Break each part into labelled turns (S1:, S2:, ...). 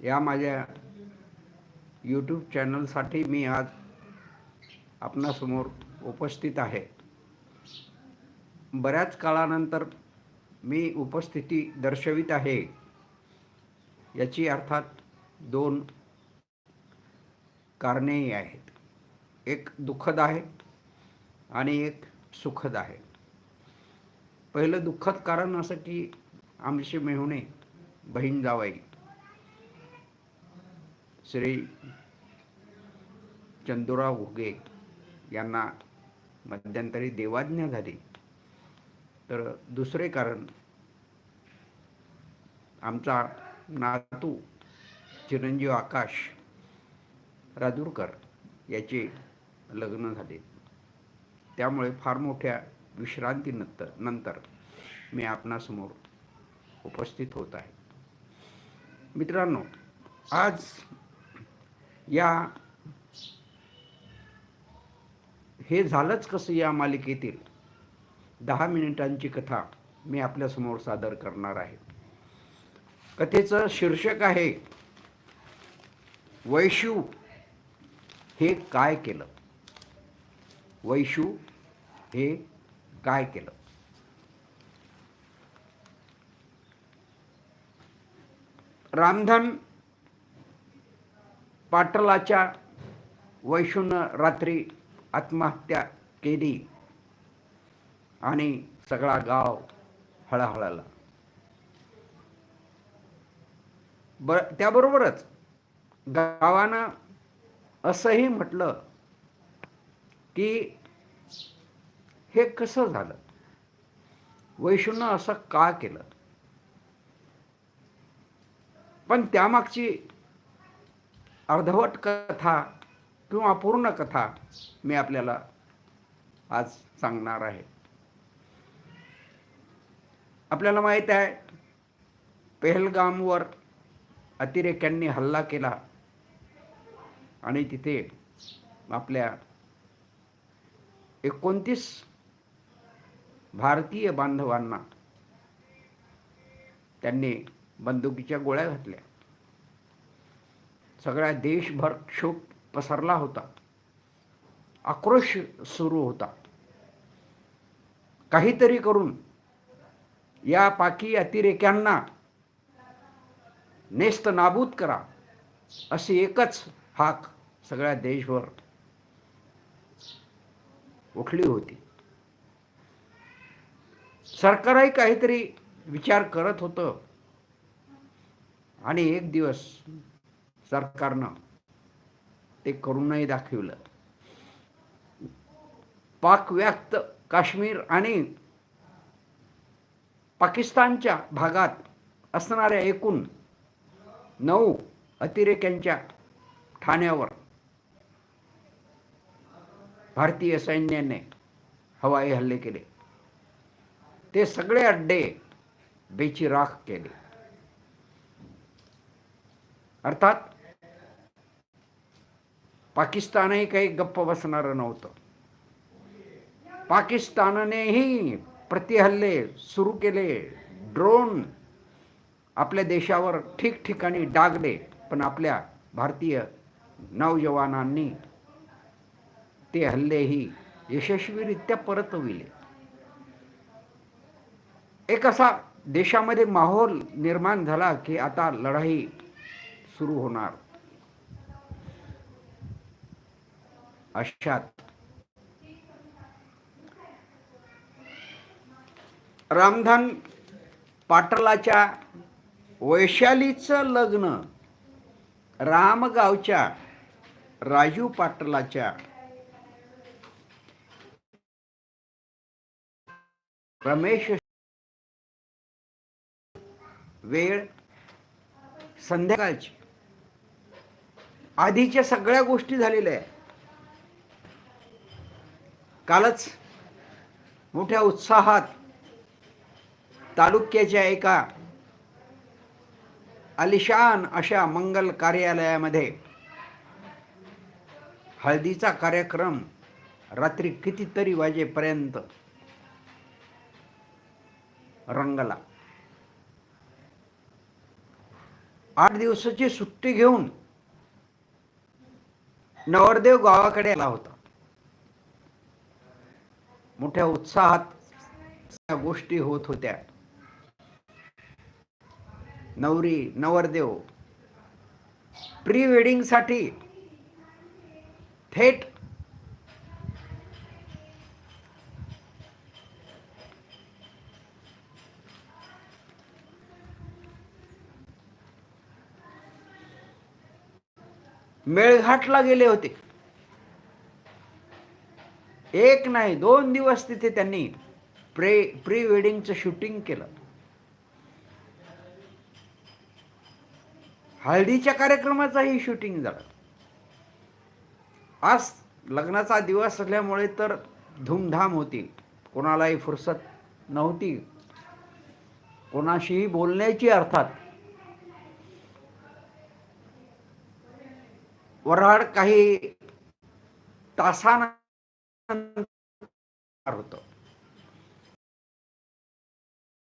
S1: या माझ्या यूट्यूब चॅनलसाठी मी आज आपणासमोर उपस्थित आहे. बऱ्याच काळानंतर मी उपस्थिती दर्शवित आहे. याची अर्थात दोन कारणेही आहेत. एक दुःखद आहे आणि एक सुखद आहे. पहिलं दुःखद कारण असं की आमचे मेहुणे बहीण जावाई श्री चंदुराव घुगे यांना मध्यंतरी देवाज्ञा झाली. तर दुसरे कारण आमचा नातू चिरंजीव आकाश राजूरकर याचे लग्न झाले. त्यामुळे फार मोठ्या विश्रांतीनंतर नंतर मी आपणासमोर उपस्थित होत आहे. मित्रांनो आज या हे झालंच कसं या मालिकेतील? दहा मिनिटांची कथा मी आपल्यासमोर सादर करणार आहे. कथेचं शीर्षक आहे वैशू हे काय केलं? वैशू हे काय केलं? रामधन पाटलाच्या वैशूनं रात्री आत्महत्या केली आणि सगळा गाव हळहळला. ब त्याबरोबरच गावानं असंही म्हटलं की हे कसं झालं? वैशूनं असं का केलं? पण त्यामागची अर्धवट कथा किंवा पूर्ण कथा मी आपल्याला आज सांगणार आहे. आपल्याला माहीत आहे पेहलगामवर अतिरेक्यांनी हल्ला केला आणि तिथे आपल्या एकोणतीस भारतीय बांधवांना त्यांनी बंदुकीच्या गोळ्या घातल्या. सगळ्या देशभर क्षोभ पसरला होता. आक्रोश सुरू होता. काहीतरी करून या पाकी अतिरेक्यांना नेस्त नाबूद करा अशी एकच हाक सगळ्या देशभर उठली होती. सरकारही काहीतरी विचार करत होतं. आणि एक दिवस सरकारनं ते करूनही दाखवलं. पाकव्याप्त काश्मीर आणि पाकिस्तानच्या भागात असणाऱ्या एकूण नऊ अतिरेक्यांच्या ठाण्यावर भारतीय सैन्याने हवाई हल्ले केले. ते सगळे अड्डे बेची राख केले. अर्थात पाकिस्तानही काही गप्प बसणारं नव्हतं. पाकिस्ताननेही प्रतिहल्ले सुरू केले ड्रोन आपल्या देशावर ठिकठिकाणी डागले पण आपल्या भारतीय नौजवानांनी ते हल्लेही यशस्वीरित्या परतविले. एक असा देशामध्ये माहोल निर्माण झाला की आता लढाई सुरू होणार. अशात. रामधन पाटलाच्या वैशालीचं लग्न रामगावच्या राजू पाटलाच्या रमेश वेळ संध्याकाळची. आधीच्या सगळ्या गोष्टी झालेल्या आहेत. कालच मोठ्या उत्साहात तालुक्याच्या एका आलिशान अशा मंगल कार्यालयामध्ये हळदीचा कार्यक्रम रात्री कितीतरी वाजेपर्यंत रंगला. आठ दिवसाची सुट्टी घेऊन नवरदेव गावाकडे आला होता. मोठ्या उत्साहात त्या गोष्टी होत होत्या. नवरी नवरदेव प्री वेडिंगसाठी थेट मेळघाटला गेले होते. एक नाही दोन दिवस तिथे त्यांनी प्रे प्री वेडिंगचं शूटिंग केलं. हळदीच्या कार्यक्रमाचाही शूटिंग झालं. आज लग्नाचा दिवस असल्यामुळे तर धूमधाम होती. कोणालाही फुरसत नव्हती. कोणाशीही बोलण्याची अर्थात. वऱ्हाड काही तासानं होत.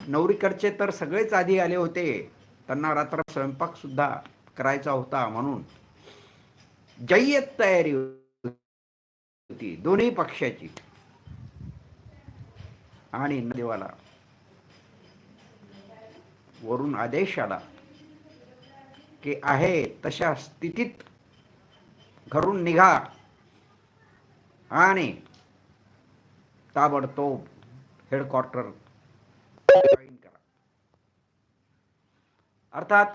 S1: नवरीकडचे तर सगळेच आधी आले होते. त्यांना रात्र स्वयंपाक सुद्धा करायचा होता म्हणून. जय्यत तयारी होती दोन्ही पक्षाची. आणि देवाला. वरून आदेश आला की आहे तशा स्थितीत घरून निघा. आणि ताबडतोब हेडक्वार्टर करा. अर्थात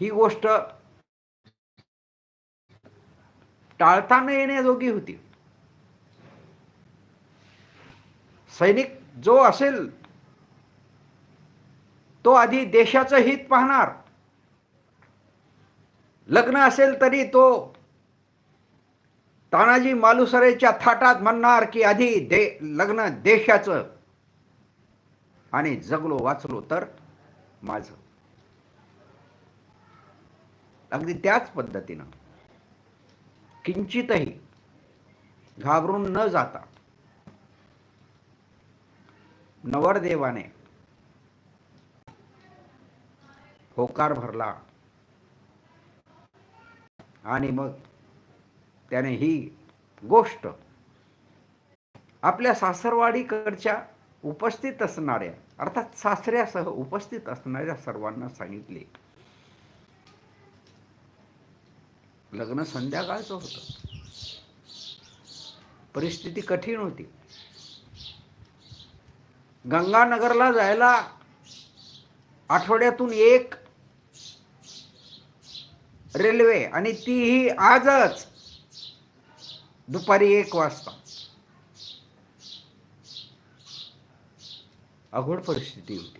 S1: ही गोष्ट टाळता न येण्याजोगी होती. सैनिक जो असेल तो आधी देशाचं हित पाहणार. लग्न असेल तरी तो तानाजी मालुसरेच्या थाटात म्हणणार की आधी दे लग्न देशाचं. आणि जगलो वाचलो तर माझं. अगदी त्याच पद्धतीनं किंचितही घाबरून न जाता नवरदेवाने होकार भरला. आणि मग त्याने ही गोष्ट आपल्या सासरवाडीकडच्या उपस्थित असणाऱ्या अर्थात सासऱ्यासह उपस्थित असणाऱ्या सर्वांना सांगितले. लग्न संध्याकाळचं होतं. परिस्थिती कठीण होती. गंगानगरला जायला आठवड्यातून एक रेल्वे आणि तीही आजच दुपारी एक वाजता. अघोड परिस्थिती होती.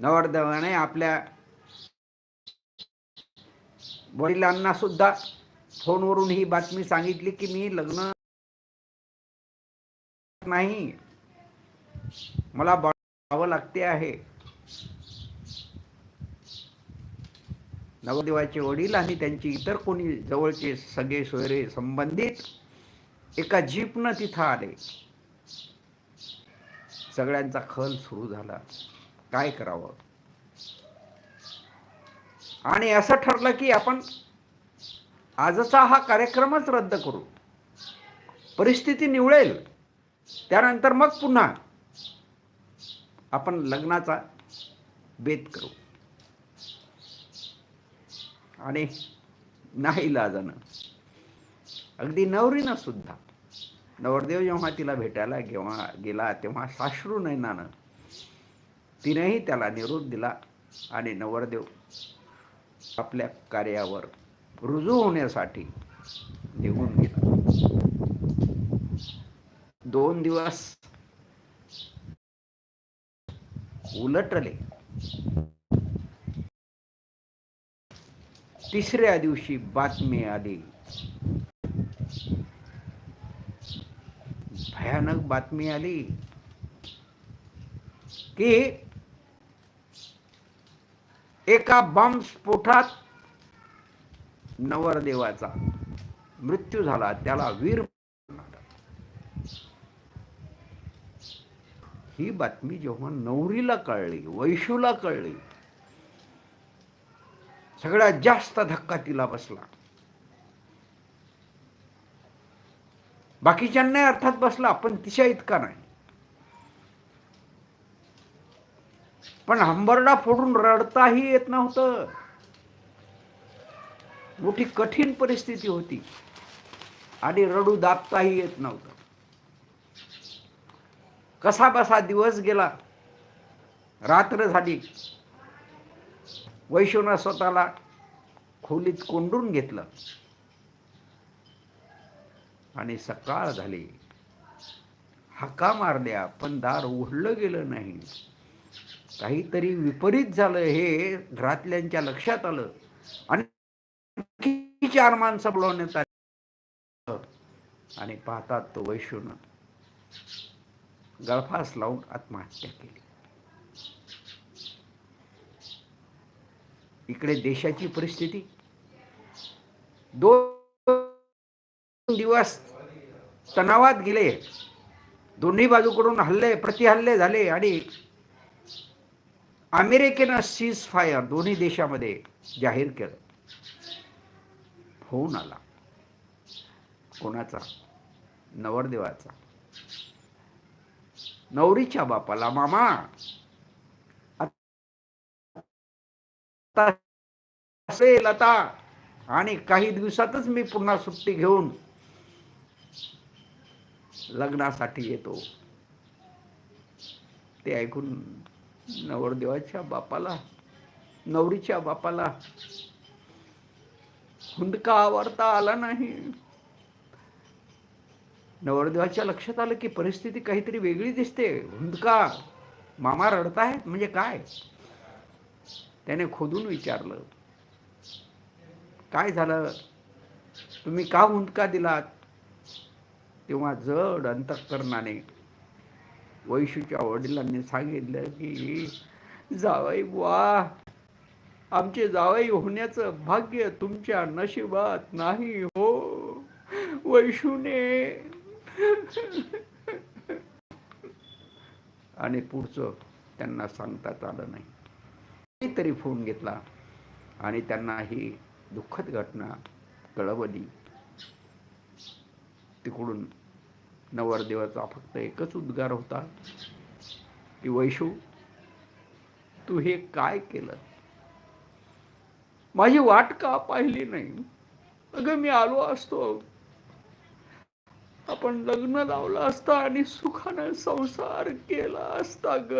S1: नवरदेवाने आपल्या वडिलांना सुद्धा फोनवरून ही बातमी सांगितली की मी लग्न नाही. मला बघावं लागते आहे. नवदेवाचे वडील आणि त्यांची इतर कोणी जवळचे सगळे सोयरे संबंधित एका जीपनं तिथं आले. सगळ्यांचा खल सुरू झाला. काय करावं? आणि असं ठरलं की आपण आजचा हा कार्यक्रमच रद्द करू. परिस्थिती निवळेल. त्यानंतर मग पुन्हा आपण लग्नाचा बेत करू. आणि नाही लाजानं अगदी नवरीनं सुद्धा. नवरदेव जेव्हा तिला भेटायला गेव्हा गेला तेव्हा साश्रू नयनानं तिनेही त्याला निरोप दिला आणि नवरदेव आपल्या कार्यावर रुजू होण्यासाठी निघून गेला. दोन दिवस उलटले. तिसऱ्या दिवशी बातमी आली. भयानक बातमी आली की एका बॉम्बस्फोटात नवरदेवाचा मृत्यू झाला. त्याला वीर ही बातमी जेव्हा नवरीला कळली वैशूला कळली सगळ्यात जास्त धक्का तिला बसला. बाकीच्यांनाही अर्थात बसला पण तिच्या इतका नाही. पण हंबरडा फोडून रडताही येत नव्हतं. मोठी कठीण परिस्थिती होती. आणि रडू दाबताही येत नव्हतं. कसा बसा दिवस गेला रात्र झाली. वैष्णव स्वतःला खोलीत कोंडून घेतलं. आणि सकाळ झाली. हाका मारल्या पण दार उघडलं गेलं नाही. काहीतरी विपरीत झालं हे घरातल्यांच्या लक्षात आलं. आणि चार माणसं बोलवण्यात आली. आणि पाहतात तो वैष्णव गळफास लावून आत्महत्या केली. इकडे देशाची परिस्थिती. दोन दिवस तणावात गेले. दोन्ही बाजूकडून हल्ले प्रतिहल्ले झाले आणि अमेरिकेनं सीज फायर दोन्ही देशामध्ये जाहीर केलं. फोन आला. कोणाचा? नवरदेवाचा. नवरीच्या बापाला मामा! असेल आता. आणि काही दिवसातच मी पुन्हा सुट्टी घेऊन लग्नासाठी येतो. ते ऐकून नवरदेवाच्या बापाला नवरीच्या बापाला हुंदका आवडता आला नाही. नवरदेवाच्या लक्षात आलं की परिस्थिती काहीतरी वेगळी दिसते. हुंदका मामा रडतायत म्हणजे काय? त्याने खोदून विचारलं काय झालं? तुम्ही का हुंदका दिलात? तेव्हा जड अंतःकरणाने वैशूच्या वडिलांनी सांगितलं की जावई बुवा आमचे जावई होण्याचं भाग्य तुमच्या नशिबात नाही हो वैशूने. आणि पुढचं त्यांना सांगताच आलं नाही. तरी फोन घेतला आणि त्यांना ही दुःखद घटना कळवली. तिकडून नवरदेवाचा फक्त एकच उद्गार होता की वैशू तू हे काय केलं? माझी वाट का पाहिली नाही? अगं मी आलो असतो. आपण लग्न लावलं असतं आणि सुखानं संसार केला असता ग.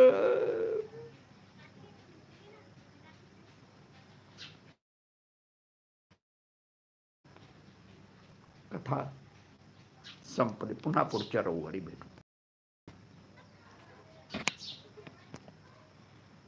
S1: कथा संपली. पुन्हा पुढच्या रविवारी भेटू.